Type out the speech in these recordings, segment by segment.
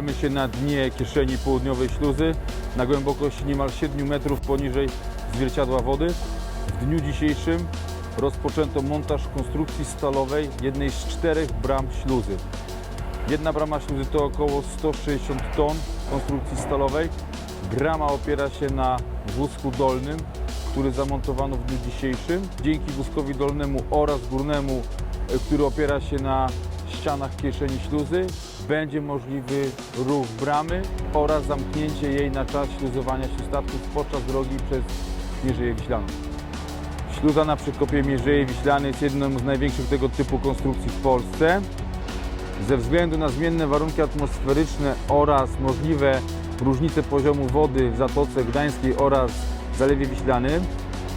Znajdujemy się na dnie kieszeni południowej śluzy na głębokości niemal 7 metrów poniżej zwierciadła wody. W dniu dzisiejszym rozpoczęto montaż konstrukcji stalowej jednej z czterech bram śluzy. Jedna brama śluzy to około 160 ton konstrukcji stalowej. Brama opiera się na wózku dolnym, który zamontowano w dniu dzisiejszym. Dzięki wózkowi dolnemu oraz górnemu, e, który opiera się na ścianach kieszeni śluzy, będzie możliwy ruch bramy oraz zamknięcie jej na czas śluzowania się statków podczas drogi przez Mierzeję Wiślaną. Śluza na przekopie Mierzei Wiślany jest jedną z największych tego typu konstrukcji w Polsce. Ze względu na zmienne warunki atmosferyczne oraz możliwe różnice poziomu wody w Zatoce Gdańskiej oraz Zalewie Wiślanym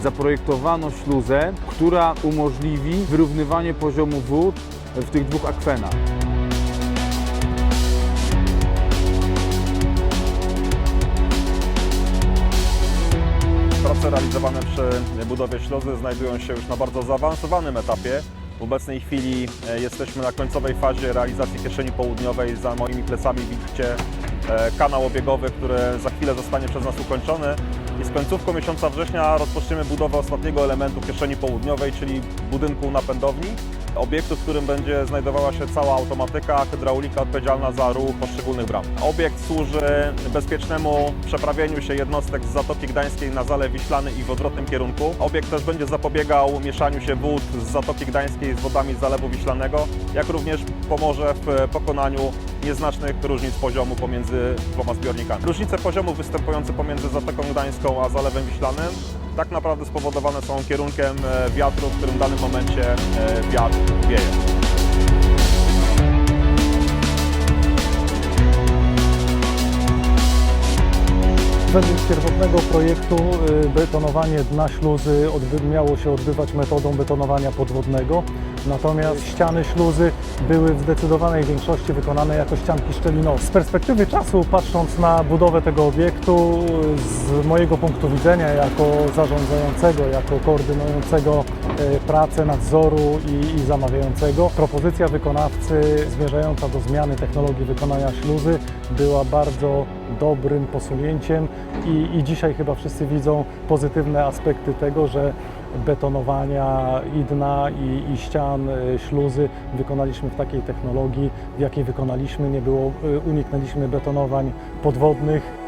zaprojektowano śluzę, która umożliwi wyrównywanie poziomu wód w tych dwóch akwenach. Prace realizowane przy budowie śluzy znajdują się już na bardzo zaawansowanym etapie. W obecnej chwili e, jesteśmy na końcowej fazie realizacji kieszeni południowej. Za moimi plecami widzicie e, kanał obiegowy, który za chwilę zostanie przez nas ukończony. I z końcówką miesiąca września rozpoczniemy budowę ostatniego elementu kieszeni południowej, czyli budynku napędowni. Obiektu, w którym będzie znajdowała się cała automatyka, hydraulika odpowiedzialna za ruch poszczególnych bram. Obiekt służy bezpiecznemu przeprawieniu się jednostek z Zatoki Gdańskiej na Zalew Wiślany i w odwrotnym kierunku. Obiekt też będzie zapobiegał mieszaniu się wód z Zatoki Gdańskiej z wodami z Zalewu Wiślanego, jak również pomoże w pokonaniu nieznacznych różnic poziomu pomiędzy dwoma zbiornikami. Różnice poziomu występujące pomiędzy Zatoką Gdańską a Zalewem Wiślanym tak naprawdę spowodowane są kierunkiem e, wiatru, w którym w danym momencie e, wiatr wieje. Według pierwotnego projektu y, betonowanie dna śluzy miało się odbywać metodą betonowania podwodnego, natomiast ściany śluzy były w zdecydowanej większości wykonane jako ścianki szczelinowe. Z perspektywy czasu, patrząc na budowę tego obiektu, z mojego punktu widzenia jako zarządzającego, jako koordynującego y, pracę nadzoru i, i zamawiającego, propozycja wykonawcy zmierzająca do zmiany technologii wykonania śluzy była bardzo dobrym posunięciem i, i dzisiaj chyba wszyscy widzą pozytywne aspekty tego, że betonowania i dna i, i ścian y, śluzy wykonaliśmy w takiej technologii, w jakiej wykonaliśmy. Nie było, y, uniknęliśmy betonowań podwodnych